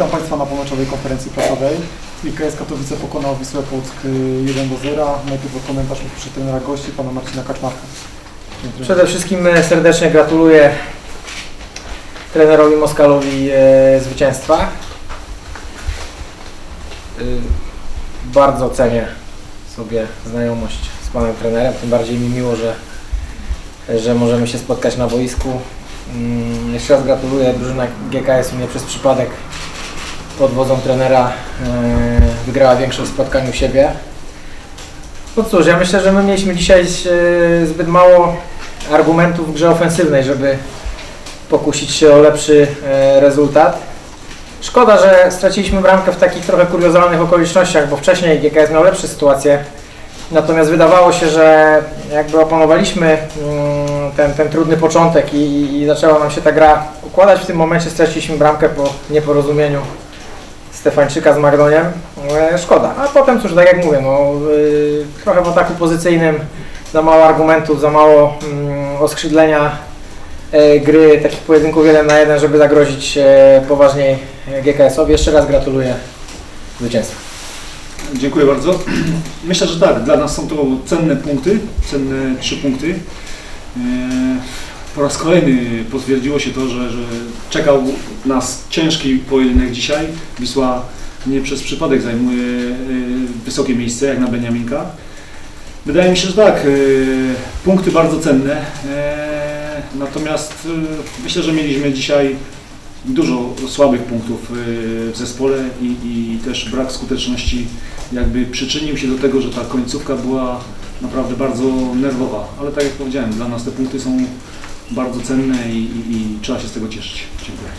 Witam Państwa na pomeczowej konferencji prasowej. IKS Katowice pokonał Wisłę Płock y, 1 do 0. Najpierw komentarz poproszę trenera gości, pana Marcina Kaczmarka. Przede wszystkim e, serdecznie gratuluję trenerowi Moskalowi e, zwycięstwa. Y, Bardzo cenię sobie znajomość z panem trenerem, tym bardziej mi miło, że, że możemy się spotkać na boisku. Mm, Jeszcze raz gratuluję. Drużyna GKS-u nie przez przypadek pod wodzą trenera e, wygrała większość spotkań u siebie. No cóż, ja myślę, że my mieliśmy dzisiaj e, zbyt mało argumentów w grze ofensywnej, żeby pokusić się o lepszy e, rezultat. Szkoda, że straciliśmy bramkę w takich trochę kuriozalnych okolicznościach, bo wcześniej GKS miał lepsze sytuacje. Natomiast wydawało się, że jakby opanowaliśmy mm, ten, ten trudny początek i, i, i zaczęła nam się ta gra układać. W tym momencie straciliśmy bramkę po nieporozumieniu Stefańczyka z Magdoniem. E, Szkoda. A potem cóż, tak jak mówię, no, y, trochę w ataku pozycyjnym za mało argumentów, za mało mm, oskrzydlenia e, gry, takich pojedynków jeden na jeden, żeby zagrozić e, poważniej GKS-owi. Jeszcze raz gratuluję zwycięstwa. Dziękuję bardzo. Myślę, że tak, dla nas są to cenne punkty, cenne trzy punkty. Po raz kolejny potwierdziło się to, że, że czekał nas ciężki pojedynek dzisiaj. Wisła nie przez przypadek zajmuje e, wysokie miejsce, jak na Beniaminka. Wydaje mi się, że tak, e, punkty bardzo cenne. e, Natomiast myślę, że mieliśmy dzisiaj dużo słabych punktów w zespole i, i też brak skuteczności jakby przyczynił się do tego, że ta końcówka była naprawdę bardzo nerwowa. Ale tak jak powiedziałem, dla nas te punkty są bardzo cenne i, i, i trzeba się z tego cieszyć. Dziękuję.